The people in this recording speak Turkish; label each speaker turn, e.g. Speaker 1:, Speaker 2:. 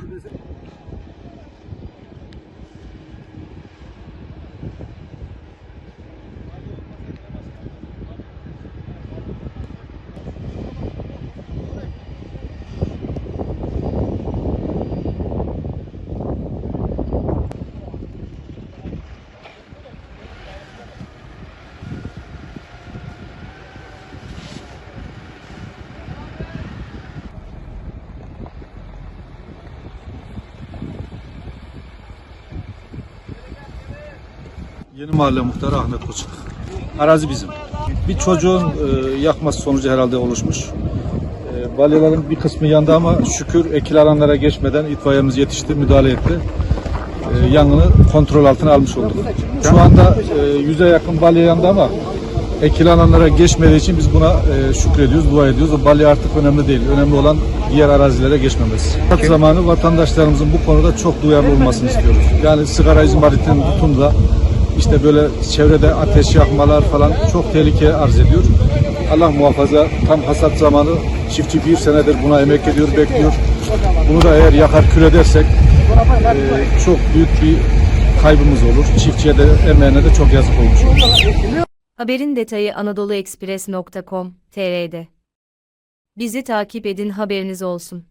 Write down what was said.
Speaker 1: Thank you. Yeni Mahalle Muhtarı Ahmet Koçak. Arazi bizim. Bir çocuğun e, yakması sonucu herhalde oluşmuş. E, balyaların bir kısmı yandı ama şükür ekil alanlara geçmeden itfaiyemiz yetişti, müdahale etti. E, yangını kontrol altına almış olduk. Şu anda e, yüze yakın balya yandı ama ekil alanlara geçmediği için biz buna şükrediyoruz, dua ediyoruz. O balya artık önemli değil. Önemli olan diğer arazilere geçmemesi. Hayat zamanı vatandaşlarımızın bu konuda çok duyarlı olmasını istiyoruz. Yani sigara izmaritinin tutun da işte böyle çevrede ateş yakmalar falan çok tehlike arz ediyor. Allah muhafaza tam hasat zamanı çiftçi bir senedir buna emek ediyor, bekliyor. Bunu da eğer yakar kül edersek e, çok büyük bir kaybımız olur. Çiftçiye de emeğine de çok yazık olmuş olur.
Speaker 2: Haberin detayı anadoluexpress.com.tr'de. Bizi takip edin haberiniz olsun.